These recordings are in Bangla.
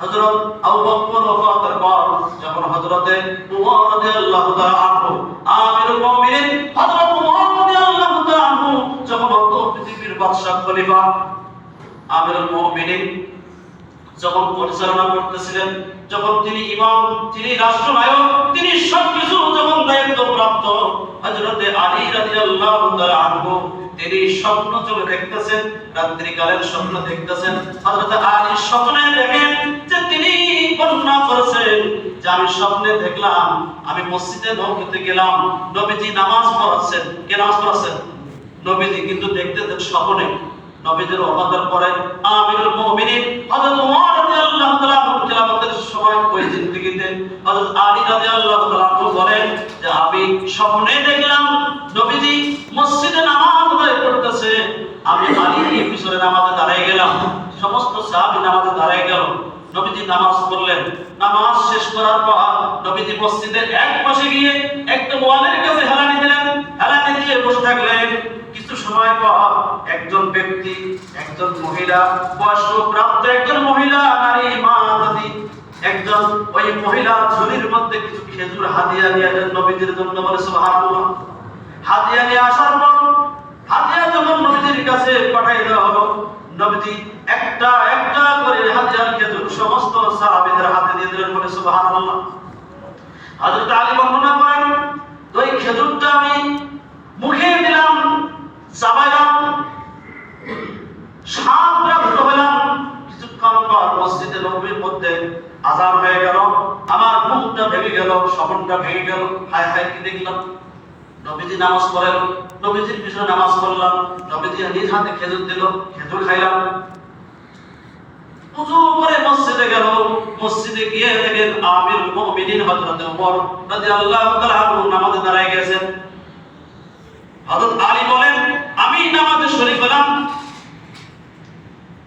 হযরত আবু বকর ওফাতের পর যখন হযরতে উমর রাদিয়াল্লাহু তাআলা আনহু আমিরুল মুমিনিন, হযরত উমর রাদিয়াল্লাহু তাআলা আনহু যখন পৃথিবীর বাদশা খলিফা। আমিরুল মুমিনিন যখন পরিচালনা করতেছিলেন, যখন তিনি ইমাম, তিনি রাষ্ট্রনায়ক, তিনি সবকিছু যখন দায়িত্ব প্রাপ্ত হযরতে আলী রাদিয়াল্লাহু তাআলা আনহু, তিনি স্বপ্ন চলে দেখতেছেন, রাত্রিকালের স্বপ্ন দেখতেছেন, হযরতে আলী স্বপ্নে দেখেন তিনি বর্ণনা করেছেন যে আমি স্বপ্নে দেখলাম, আমি মসজিদে নববীতে গেলাম, নবীজি নামাজ পড়াচ্ছেন। কে নামাজ পড়াচ্ছেন? নবীজি, কিন্তু দেখতে দেখ স্বপ্নে। নবীজির অবাদের পরে আমিরুল মুমিনিন হযরত নবীজি নামাজ পড়লেন। নামাজ শেষ করার পর নবীজি মসজিদের এক পাশে গিয়ে একটা ওয়ালের কাছে হেলানি দিলেন। হেলানি দিয়ে বসে থাকলেন। কিছু সময় পর একজন ব্যক্তি, একজন মহিলা, বয়স্ক প্রাপ্ত একজন মহিলা, নারী, মা দাদি একজন ওই মহিলা ঝুলির মধ্যে কিছু খেজুর হাদিয়া নিয়ে আসেন নবীজির জন্য বলে, সুবহানাল্লাহ। হাদিয়া নিয়ে আসার পর হাদিয়া যখন নবীজির কাছে পাঠাই দেওয়া হলো নবীজি একটা একটা করে হাদিয়ার খেজুর সমস্ত সাহাবীদের হাতে দিয়ে দিলেন বলে সুবহানাল্লাহ। হযরত আলী বর্ণনা করেন এই খেজুরটা আমি মুখে দিলাম, চাবাইলাম সাত প্রাপ্ত হলাম কিছুক্ষণ পর মসজিদে নবীর মধ্যে আজান হয়ে গেল। আমার মুখটা ভেঙে গেল, স্বপনটা ভেঙে গেল। হায় হায় কি দেখলাম? নবীজি নামাজ পড়েন, নবীজির পিছনে নামাজ পড়লাম, নবীজি নিজ হাতে খেজুর দিল, খেজুর খাইলাম। উজু করে মসজিদে গেল, মসজিদে গিয়ে দেখেন আমির মুমিনিন হযরত ওমর রাদিয়াল্লাহু তাআলা নামাজে দাঁড়ায় গেছেন। হযরত আলী বলেন, আমি নামাজে শরীক হলাম।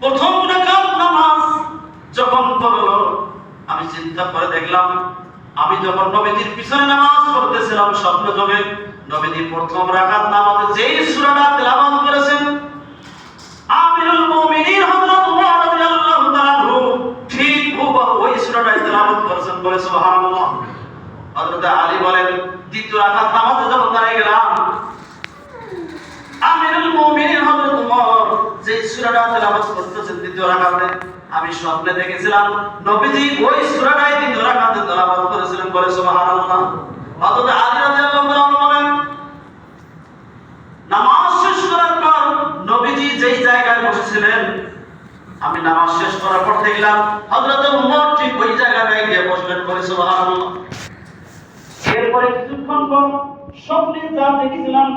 প্রথম রাকাত নামাজ যখন আমি চিন্তা করে দেখলাম, আমি যখন নবীজির পিছনে নামাজ পড়তেছিলাম স্বপ্ন যোগে নবীজি প্রথম রাকাত নামাজে যেই সূরাটা করেছেন, আমিরুল মুমিনিন হযরত ওমর রাদিয়াল্লাহু তাআলা ঠিক ওই করেছেন বলে সুবহানাল্লাহ। হযরত আলী বলেন, দ্বিতীয় নামাজে যখন দাঁড়িয়ে গেলাম, আমিরুল মুমিনিন হযরত ওমর যে সূরাটা তেলাওয়াত করতেছেন দ্বিতীয় আমি স্বপ্নে দেখেছিলাম, নবীজি ওই সূরাটাই দ্বিতীয় রাকাতে তেলাওয়াত করেছিলেন বলে সুবহানাল্লাহ। হযরত আলী রাদিয়াল্লাহু তাআলা বলেন নামাজ শেষ করার পর নবীজি যেই জায়গায় বসেছিলেন, আমি নামাজ শেষ করার পর দেখলাম হযরত ওমর ঠিক ওই জায়গায় গিয়ে বসলেন বলে, সুবহানাল্লাহ। এরপরে কিছুক্ষণ পর স্বপ্নে যা দেখেছিলাম,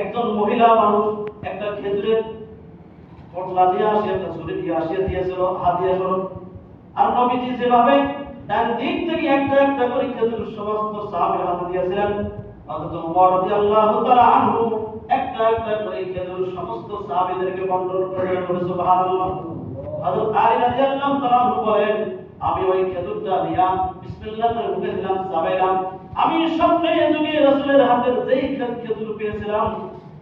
একজন মহিলা মানুষ একটা খেজুরের পটলা দিয়ে আসে, একটা ছুরি দিয়ে আসিয়ে দিয়েছিল হাদিয়া স্বরূপ আর নবীজি যেভাবে ডান দিক থেকে একটা একটা করে খেজুর সমস্ত সাহাবের হাতে দিয়েছিলেন আনহু বলেন, আমি ওই খেজুরটা নিয়া বিসমিল্লাহ মুখে দিলাম চাবাইলাম আমি স্বপ্নে যুগে রাসূলের হাতের যেই খেজুর পেয়েছিলাম,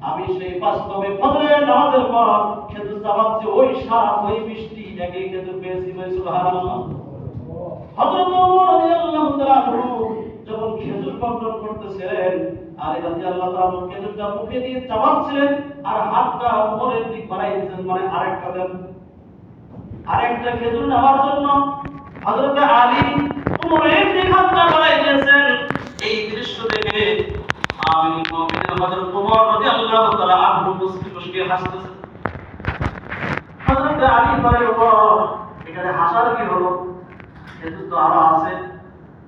আমি সেই বাস্তবে ফজরের নামাজের পর খেজুর চাবাচ্ছি, ওই স্বাদ ওই মিষ্টি একই খেজুর পেয়েছি সুবহানাল্লাহ। হযরত ওমর রাদিয়াল্লাহু তাআলা যখন খেজুর বন্টন করতেছিলেন আলী রাদিয়াল্লাহু তাআলা খেজুরটা মুখে দিয়ে চাবাচ্ছিলেন, আর হাতটা উপরের দিক বাড়াই দিয়েছেন মানে আরেকটা দেন। আরেকটা খেজুর নেওয়ার জন্য হযরত আলী উমরের হাতটা বাড়াই দিয়েছেন। এই দৃশ্য দেখে আমি মুমিনের হযরত ওমর রাদিয়াল্লাহু তাআলা হযরত আলী এখানে হাসার কি হলো? খেজুর তো আরও আছে।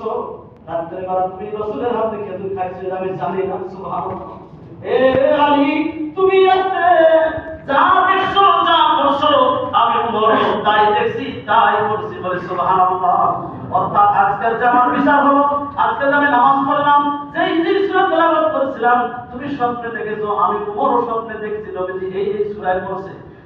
করছ রাত্রে বেলা তুমি রসুলের হাতে খেজুর খাইছো আমি জানি না এ আলী, তুমি যা দেখছ, যা করছ আমি তাই দেখছি, তাই করছি বলে অর্থাৎ আজকের যে আমার বিচার হলো, আজকে আমি নামাজ পড়লাম, যেই যে সূরা করেছিলাম, তুমি স্বপ্নে দেখেছ, আমি বড় স্বপ্নে দেখছি, নবীজি এই এই সূরায় পড়ছে।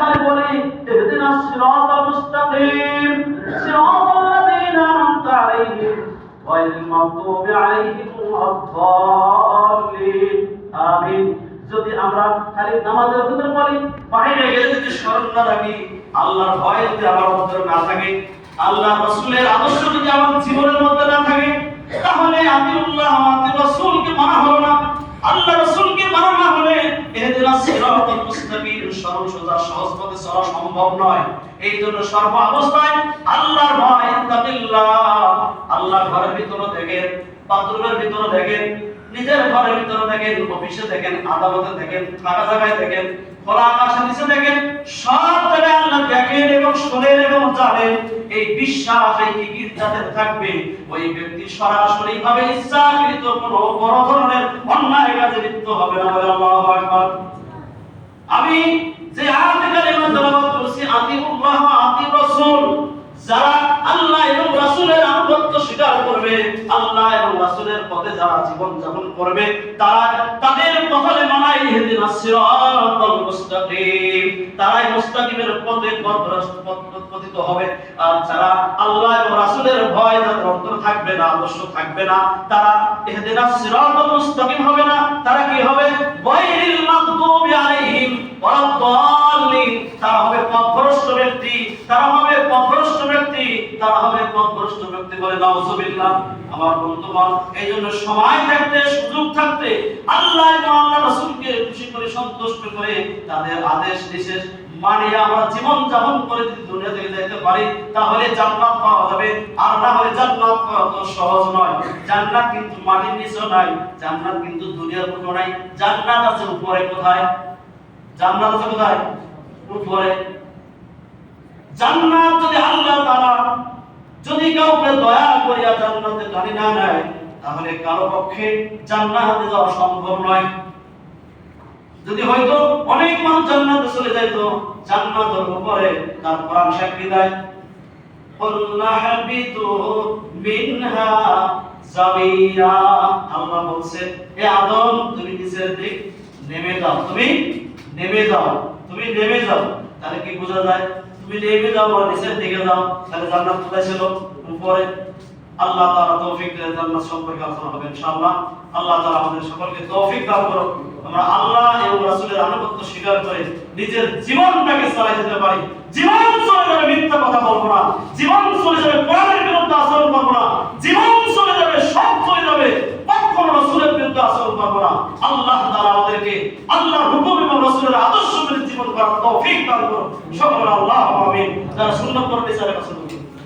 খালি বলি ইহদিনাস সিরাতাল মুস্তাকিম, সিরাতাল লাযীনা আন'আমতা আলাইহিম গায়রিল মাগদুবি আলাইহিম ওয়াদ-দাল্লিন আমিন। যদি আমরা খালি নামাজের ভিতরে বলি, বাইরে গেলে যদি স্মরণ না রাখি আল্লাহর ভয় যদি আমার মধ্যে না থাকে আল্লাহ রাসূলের আদর্শ যদি আমার জীবনের মধ্যে না থাকে, তাহলে আতিউল্লাহ আতি রাসূলকে মানা হলো না। আল্লাহ রাসূলকে মানা না হলে ইহদিনাস সিরাতাল মুস্তাকিম সরল সোজা সহজ পথে চলা সম্ভব নয়। এই জন্য সর্ব অবস্থায় আল্লাহর ভয় ইত্তাকিল্লাহ আল্লাহর ঘরের ভিতরে দেখেন, বাথরুমের ভিতরে দেখেন, নিজের ঘরের ভিতরে দেখেন, অফিসে দেখেন, আদালতে দেখেন থাকা জায়গায় দেখেন, খোলা আকাশের নিচে দেখেন, সব জায়গায় আল্লাহ দেখেন এবং শোনেন এবং জানেন। এই বিশ্বাস, এই ইঙ্গিত যাদের থাকবে, ওই ব্যক্তি সরাসরি ভাবে ইচ্ছাকৃত কোনো বড় ধরনের অন্যায় কাজে লিপ্ত হবে না বলে আল্লাহ আকবার। আমি যে আয়াতে কালিমা তেলাওয়াত করছি, আতিউল্লাহ আতিউর রাসূল আল্লাহ এবং রাসূলের পথে যারা জীবন যাপন করবে, তারা তাদের কপালে মানাই ইহদিনাস সিরাতাল মুস্তাকিম। তারাই মুস্তাকিমের পথে পথিত হবে। আর যারা আল্লাহ এবং রাসূলের ভয় যাদের অন্তর থাকবে না, আদর্শ থাকবে না, তারা ইহদিনাস সিরাতাল মুস্তাকিম হবে না। তারা কি হবে? গায়রিল মাগদুবি আলাইহিম ওয়ালাদ-দাল্লিন তারা হবে পথভ্রষ্ট ব্যক্তি। তারা হবে পথভ্রষ্ট ব্যক্তি। তারা হবে পথভ্রষ্ট ব্যক্তি বলে নাউজুবিল্লাহ। আমার বন্ধুগণ এই জন্য সময় থাকতে, সুযোগ থাকতে, আল্লাহ এবং আল্লাহ রাসূলকে খুশি করে, সন্তুষ্ট করে তাদের আদেশ, নিষেধ মানিয়ে আমরা জীবন যাপন করে যদি দুনিয়া থেকে যেতে পারি, তাহলে জান্নাত পাওয়া যাবে। আর না হলে জান্নাত পাওয়া তো সহজ নয়। জান্নাত কিন্তু মাটির নিচে নাই, জান্নাত কিন্তু দুনিয়ার কোনো নাই। জান্নাত আছে উপরে কোথায়? জান্নাত আছে কোথায়? উপরে। জান্নাত যদি আল্লাহ তাআলা যদি কাউকে দয়া করিয়া জান্নাতে গাড়ি না নেয়, তাহলে কারও পক্ষে জান্নাতে যাওয়া সম্ভব নয়। যদি হয়তো অনেক মানুষ জান্নাতে চলে যাইতো জান্নাতের উপরে তার প্রাণ সাক্ষী দেয়। তুমি নেমে যাও। তুমি নেমে যাও, তুমি নেমে যাও। তাহলে কি বোঝা যায়? তুমি নেমে যাও বা নিচের দিকে যাও, তাহলে জান্নাত কোথায় ছিল? উপরে। আল্লাহ তাআলা তৌফিক দিলে জান্নাত সম্পর্কে আলোচনা হবে ইনশাআল্লাহ। আল্লাহ তাআলা আমাদের সকলকে তৌফিক দান করুন আমরা আল্লাহ এবং রাসূলের আনুগত্য স্বীকার করে নিজের জীবনটাকে চালাই যেতে পারি। জীবন চলে যাবে মিথ্যা কথা বলব না জীবন চলে যাবে কোরআনের বিরুদ্ধে আচরণ করব না জীবন চলে যাবে সব চলে যাবে কখনো রাসূলের বিরুদ্ধে আচরণ করব না আল্লাহ তাআলা আমাদেরকে আল্লাহর হুকুম এবং রাসূলের আদর্শ মেনে